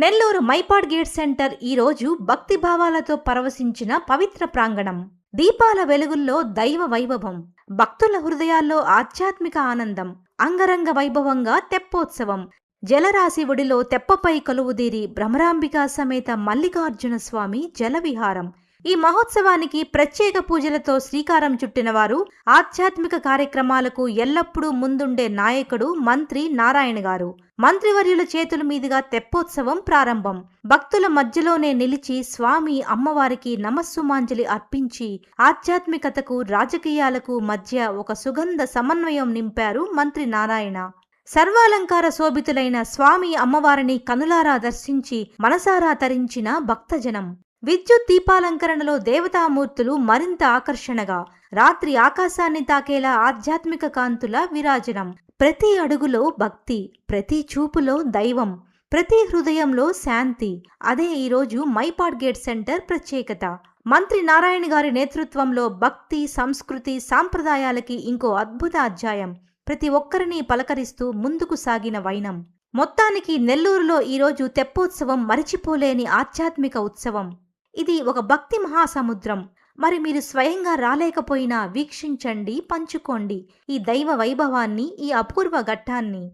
Nellore Mypadu gate centre ఈ రోజు భక్తి భావాలతో పరవశించిన పవిత్ర ప్రాంగణం. దీపాల వెలుగుల్లో దైవ వైభవం భక్తుల హృదయాల్లో ఆధ్యాత్మిక ఆనందం అంగరంగ వైభవంగా తెప్పోత్సవం. జలరాశి ఒడిలో తెప్పపై కొలువుదీరి భ్రమరాంబికా సమేత మల్లికార్జున స్వామి జలవిహారం. ఈ మహోత్సవానికి ప్రత్యేక పూజలతో శ్రీకారం చుట్టినవారు ఆధ్యాత్మిక కార్యక్రమాలకు ఎల్లప్పుడూ ముందుండే నాయకుడు మంత్రి నారాయణ గారు. మంత్రివర్యుల చేతుల మీదుగా తెప్పోత్సవం ప్రారంభం. భక్తుల మధ్యలోనే నిలిచి స్వామి అమ్మవారికి నమస్సుమాంజలి అర్పించి ఆధ్యాత్మికతకు రాజకీయాలకు మధ్య ఒక సుగంధ సమన్వయం నింపారు మంత్రి నారాయణ. సర్వాలంకార శోభితులైన స్వామి అమ్మవారిని కనులారా దర్శించి మనసారా తరించిన భక్తజనం. విద్యుత్ దీపాలంకరణలో దేవతామూర్తులు మరింత ఆకర్షణగా రాత్రి ఆకాశాన్ని తాకేలా ఆధ్యాత్మిక కాంతుల విరాజనం. ప్రతి అడుగులో భక్తి ప్రతి చూపులో దైవం ప్రతి హృదయంలో శాంతి. అదే ఈరోజు మైపాడ్ గేట్ సెంటర్ ప్రత్యేకత. మంత్రి నారాయణ గారి నేతృత్వంలో భక్తి సంస్కృతి సాంప్రదాయాలకి ఇంకో అద్భుత అధ్యాయం. ప్రతి ఒక్కరిని పలకరిస్తూ ముందుకు సాగిన వైనం. మొత్తానికి నెల్లూరులో ఈరోజు తెప్పోత్సవం మరిచిపోలేని ఆధ్యాత్మిక ఉత్సవం. ఇది ఒక భక్తి మహాసముద్రం. మరి మీరు స్వయంగా రాలేకపోయినా వీక్షించండి పంచుకోండి ఈ దైవ వైభవాన్ని ఈ అపూర్వ ఘట్టాన్ని.